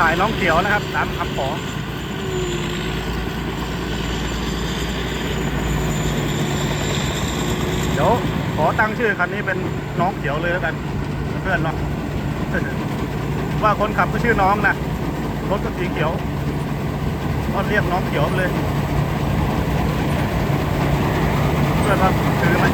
าถ่ายน้องเขียวนะครับ ตามคำขอเดี๋ยวขอตั้งชื่อคันนี้เป็นน้องเขียวเลยแล้วกัน เพื่อนเนาะว่าคนขับก็ชื่อน้องนะรถก็สีเขียวก็เรียกน้องเขียวไปเลย เพื่อนว่าถือไหม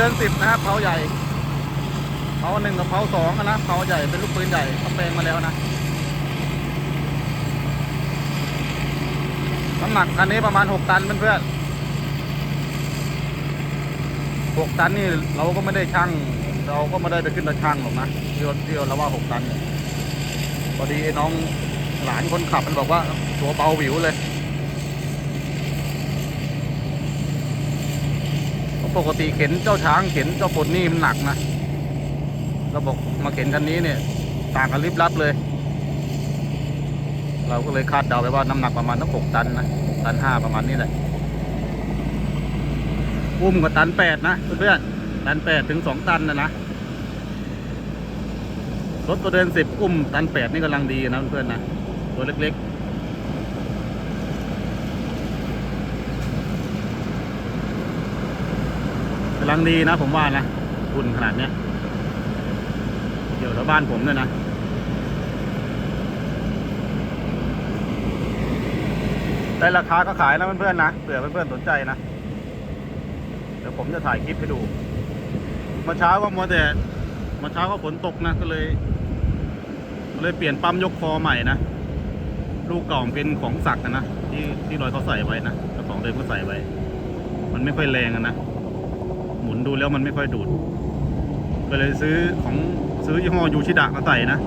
อันนี้เป็ดสิบนะครับเผาใหญ่เผาหนึ่งกับเผาสองอะนะเผาใหญ่เป็นลูกปืนใหญ่เขาแปลงมาแล้วนะน้ำหนักอันนี้ประมาณหกตันเพื่อนๆหกตันนี่เราก็ไม่ได้ชั่งเราก็ไม่ได้ไปขึ้นตะชั่งหรอกนะเที่เราที่เราว่าหกตันเนี่ยพอดีไอ้น้องหลานคนขับมันบอกว่าตัวเบาหวิวเลย เพราะ ปกติเข็นเจ้าช้างเข็นเจ้าฝนนี่มันหนักนะเราบอกมาเข็นคันนี้เนี่ย ต่างกันลิบลับเลย เราก็เลยคาดเดาไปว่าน้ำหนักประมาณตั้งหกตันนะหกตันห้าประมาณนี้แหละอุ้มกับตันแปดนะเพื่อนๆตันแปดถึงสองตันนะนะรถตัวเดินสิบอุ้มตันแปดนี่กำลังดีนะเพื่อนๆนะตัวเล็กๆ ลังดีนะผมว่านะคุณขนาดเนี้ยเดี๋ยวแถวบ้านผมด้วยนะได้ราคาก็ขายนะเพื่อนๆนะเผื่อเพื่อนๆสนใจนะ เดี๋ยวผมจะถ่ายคลิปให้ดูเมื่อเช้าก็มัวแต่เมื่อเช้าก็ฝนตกนะก็เลยเลยเปลี่ยนปั๊มยกคอใหม่นะลูกเก่ามันเป็นของสักดิ์อะนะที่ที่รอยเขาใส่ไว้นะเจ้าของเดิมก็ใส่ไว้ มันไม่ค่อยแรงนะ หมุนดูแล้วมันไม่ค่อยดูด ก็เลยซื้อของซื้อยี่ห้อยูชิดะมาใส่นะ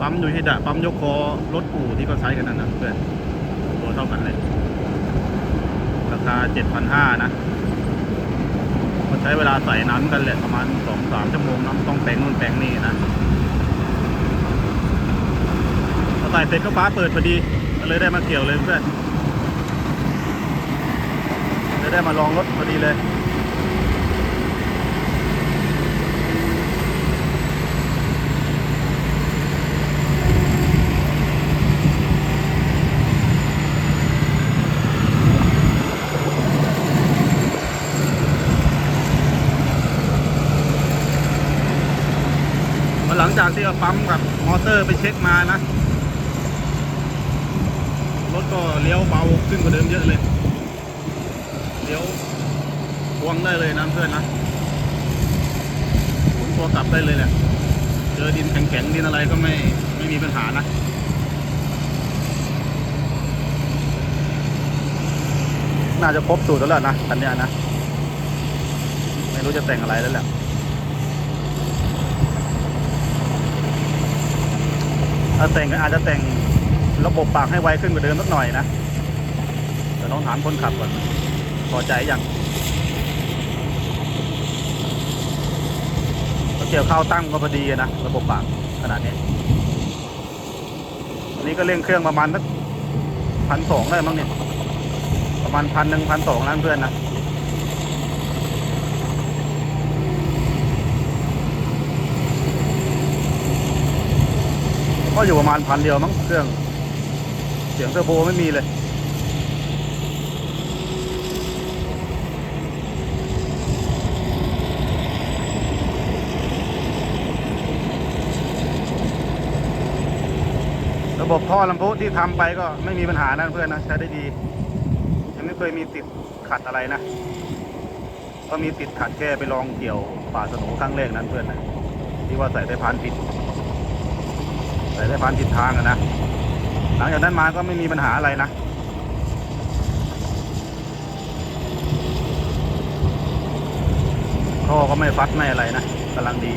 ปั๊มยูชิดะปั๊มยกคอรถอู่ที่เขาใช้กันนั่นนะเพื่อนตัวเท่ากันเลย ราคาเจ็ดพันห้านะมันใช้เวลาใส่น้ำกันแหละประมาณสองสามชั่วโมงน้ำต้องแปลงนู่นแปลงนี่นะพอใส่เสร็จก็ฟ้าเปิดพอดีเลยได้มาเกี่ยวเลยเพื่อนเลยได้มาลองรถพอดีเลย จากที่เอาปั๊มกับมอเตอร์ไปเช็คมานะ รถก็เลี้ยวเบาขึ้นกว่าเดิมเยอะเลย เลี้ยวควงได้เลยนะเพื่อนนะหมุนตัวกลับได้เลยแหละ เจอดินแข็งๆดินอะไรก็ไม่ไม่มีปัญหานะน่าจะครบสูตรแล้วแหละนะคันเนี้ยนะ ไม่รู้จะแต่งอะไรแล้วแหละ ถ้าแต่งก็อาจจะแต่งระบบปากให้ไวขึ้นกว่าเดิมสักหน่อยนะแต่ต้องถามคนขับก่อนพอใจยังเกี่ยวเข้าตั้งก็พอดีนะระบบปากขนาดนี้อันนี้ก็เร่งเครื่องประมาณสักพันสองได้มั้งเนี่ยประมาณพันหนึ่งพันสองล้านเพื่อนนะ ก็อยู่ประมาณพันเดียวมั้งเครื่อง เสียงเทอร์โบไม่มีเลยระบบท่อลำโพงที่ทำไปก็ไม่มีปัญหานะเพื่อนนะใช้ได้ดี ยังไม่เคยมีติดขัดอะไรนะ ก็มีติดขัดแค่ไปลองเกี่ยวป่าสนุครั้งแรกนั้นเพื่อนนะที่ว่าใส่สายพานผิด ใส่สายพานผิดทางนะ หลังจากนั้นมาก็ไม่มีปัญหาอะไรนะท่อก็ไม่ฟัดไม่อะไรนะกำลังดี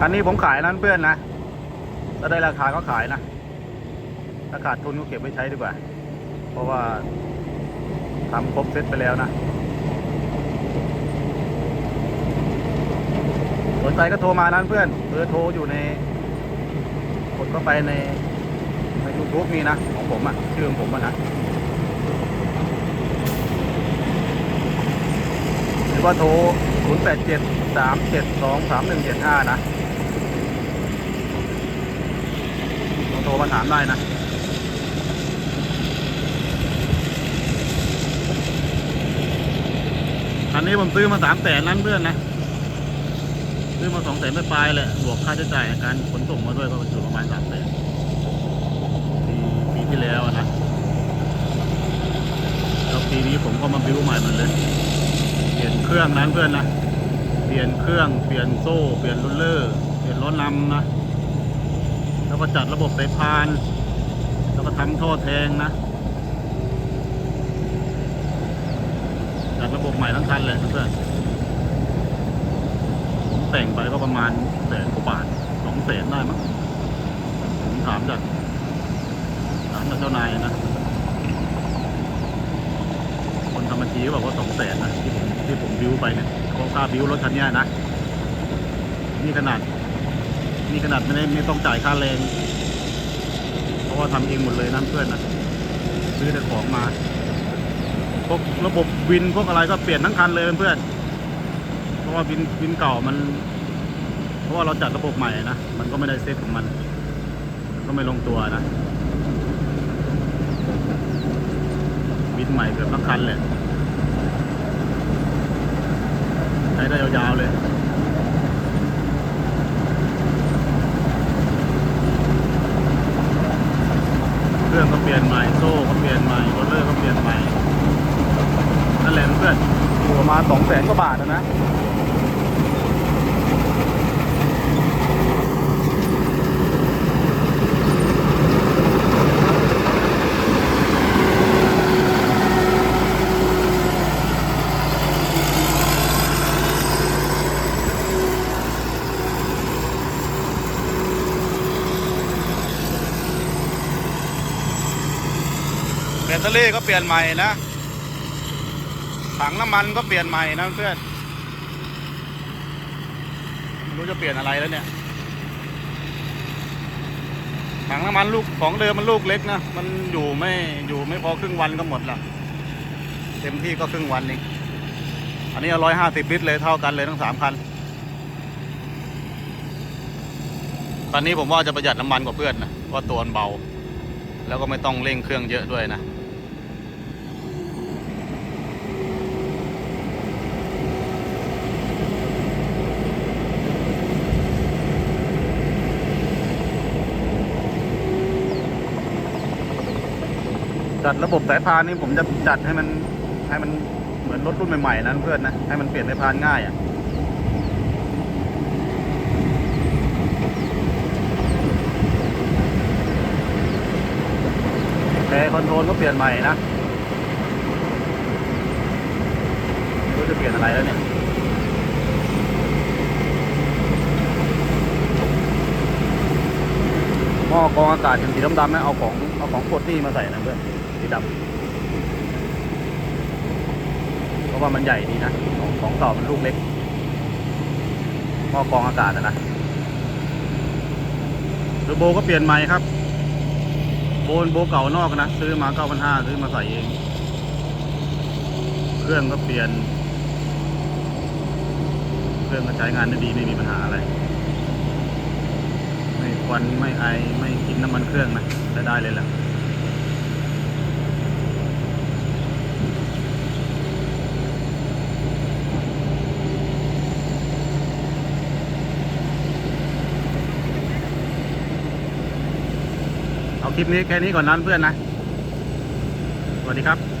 คันนี้ผมขายนะเพื่อนนะ ถ้าได้ราคาก็ขายนะ ถ้าขาดทุนก็เก็บไว้ใช้ดีกว่า เพราะว่าทำครบเซตไปแล้วนะ สนใจก็โทรมานั้นเพื่อนเบอร์โทรอยู่ในกดเข้าไปในในยูทูบมีนะ ของผมอะ่ะ ชื่อของผมอะนะหรือว่าโทร 0 8 7 3 7 2 3 1 7 5 นะลอง โทรมาถามได้นะอันนี้ผมซื้อมาสามแสนนั้นเพื่อนนะ ซื้อมาสองแสนไปปลายๆแหละบวกค่าใช้จ่ายในการขนส่งมาด้วยก็อยู่ประมาณสามแสนปีปีที่แล้วนะแล้วปีนี้ผมก็มาบิวใหม่หมันเลยเปลี่ยนเครื่องนั้นเพื่อนนะ เปลี่ยนเครื่อง เปลี่ยนโซ่ เปลี่ยนรูลเลอร์ เปลี่ยนล้อนำนะ แล้วก็จัดระบบสายพาน แล้วก็ทำท่อแทงนะ จัดระบบใหม่ทั้งคันเลยเพื่อนผมแต่งไปก็ประมาณแสนกว่าบาทสองแสนได้มั้งผมถามจากถามจากเจ้านายนะ คนทำบัญชีบอกว่าสองแสนนะที่ผมที่ผมบิวไปเนี่ยเขาค่าบิวรถคันนี้นะ นี่ขนาด นี่ขนาดไม่ได้ไม่ต้องจ่ายค่าแรง เพราะว่าทำเองหมดเลยนะเพื่อนนะซื้อแต่ของมาพวกระบบวินพวกอะไรก็เปลี่ยนทั้งคันเลยเพื่อนเพราะว่าวินวินเก่ามัน เพราะว่าเราจัดระบบใหม่นะมันก็ไม่ได้เซตของมัน ก็ไม่ลงตัวนะวินใหม่เกือบทั้งคันเลยใช้ได้ยาวๆเลย รื่องก็เปลี่ยนใหม่โซ่ก็เปลี่ยนใหม่โรลเลอร์ก็เปลี่ยนใหม่นั่นแหละเพื่อนอยู่ประมาณสองแสนกว่าบาทนะ ตเตอรี่ก็เปลี่ยนใหม่นะถังน้ำมันก็เปลี่ยนใหม่นะเพื่อนไม่รู้จะเปลี่ยนอะไรแล้วเนี่ยถังน้ำมันลูกของเดิมมันลูกเล็กนะมันอยู่ไม่อยู่ไม่พอครึ่งวันก็หมดละเต็มที่ก็ครึ่งวันเองอันนี้ร้อยห้าสิบลิตรเลยเท่ากันเลยทั้งสามคันตอนนี้ผมว่าจะประหยัดน้ำมันกว่าเพื่อนนะเพราะตัวมันเบา แล้วก็ไม่ต้องเร่งเครื่องเยอะด้วยนะ จัดระบบสายพานนี่ผมจะจัดให้มันให้มันเหมือนรถรุ่นใหม่ๆนะเพื่อนนะให้มันเปลี่ยนสายพานง่ายอะ่ะแพรคอนโทรลก็เปลี่ยนใหม่นะไม่รู้จะเปลี่ยนอะไรแล้วเนี่ยหม้อกรองอากาศเป็นสีดำๆนะเอาของเอาของกดนี่มาใส่นะเพื่อน สีดำเพราะว่ามันใหญ่ดีนะของของเก่ามันลูกเล็กหม้อกรองอากาศนะนะเทอร์โบก็เปลี่ยนใหม่ครับ โบนโบเก่านอกนะ ซื้อมาเก้าพันห้าซื้อมาใส่เอง เครื่องก็เปลี่ยน เครื่องก็ใช้งานได้ดีไม่มีปัญหาอะไรไม่ควันไม่ไอไม่กินน้ำมันเครื่องนะได้เลยแหละ คลิปนี้แค่นี้ก่อนนั้นเพื่อนนะ สวัสดีครับ